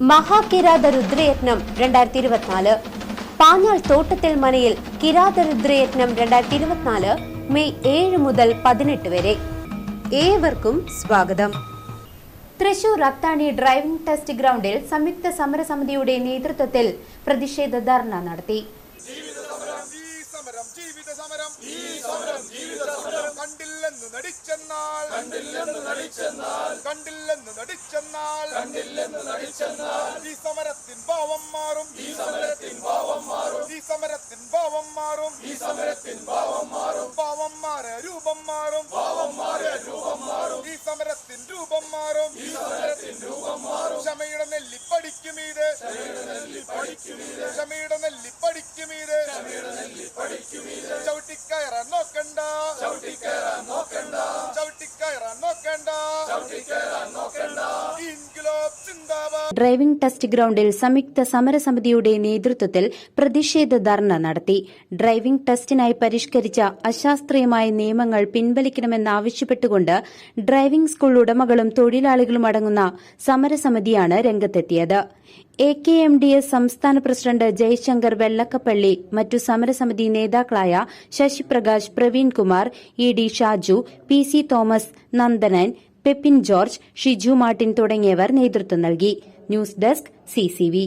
മഹാകിരാത രുദ്രയജ്ഞം രണ്ടായിരത്തി ഇരുപത്തിനാല് പാഞ്ഞാൾ തോട്ടത്തിൽ മനയിൽ കിരാത രുദ്രയജ്ഞം രണ്ടായിരത്തി ഇരുപത്തിനാല് മെയ് ഏഴ് മുതൽ പതിനെട്ട് വരെ. ഏവർക്കും സ്വാഗതം. തൃശൂർ അത്താണി ഡ്രൈവിംഗ് ടെസ്റ്റ് ഗ്രൗണ്ടിൽ സംയുക്ത സമരസമിതിയുടെ നേതൃത്വത്തിൽ പ്രതിഷേധ ധർണ നടത്തി. സമരം. ഈ സമരം ജീവിത സമരം. കണ്ടില്ലെന്ന് നടിച്ചെന്നാൽ. കണ്ടില്ലെന്ന് നടിച്ചെന്നാൽ. കണ്ടില്ലെന്ന് നടിച്ചെന്നാൽ. കണ്ടില്ലെന്ന് നടിച്ചെന്നാൽ. ഈ സമരത്തിൻ ഭാവം മാറും. ഈ സമരത്തിൻ ഭാവം മാറും. ഈ സമരത്തിൻ ഭാവം മാറും. ഈ സമരത്തിൻ ഭാവം മാറും. ഭാവം മാറിയ രൂപം മാറും. ഭാവം മാറിയ രൂപം മാറും. ഈ സമരത്തിൻ രൂപം മാറും. ഈ സമരത്തിൻ രൂപം മാറും. ക്ഷമയുടെ നെല്ലി പഠിക്കുമീത് ക്ഷമയുടെ നെല്ലി പഠിക്കുമീത് ചവിട്ടിക്കയറാൻ ഡ്രൈവിംഗ് ടെസ്റ്റ് ഗ്രൌണ്ടിൽ സംയുക്ത സമരസമിതിയുടെ നേതൃത്വത്തിൽ പ്രതിഷേധ ധർണ നടത്തി. ഡ്രൈവിംഗ് ടെസ്റ്റിനായി പരിഷ്കരിച്ച അശാസ്ത്രീയമായ നിയമങ്ങൾ പിൻവലിക്കണമെന്നാവശ്യപ്പെട്ടുകൊണ്ട് ഡ്രൈവിംഗ് സ്കൂൾ ഉടമകളും തൊഴിലാളികളും അടങ്ങുന്ന സമരസമിതിയാണ് രംഗത്തെത്തിയത്. A K M D S സംസ്ഥാന പ്രസിഡന്റ് ജയശങ്കർ വെള്ളക്കപ്പള്ളി മറ്റു സമരസമിതി നേതാക്കളായ Sasiprakash Praveenkumar E D Shaju P C Thomas Nandanan Peppin George Shiju Martin തുടങ്ങിയവർ നേതൃത്വം നൽകി. News desk CCV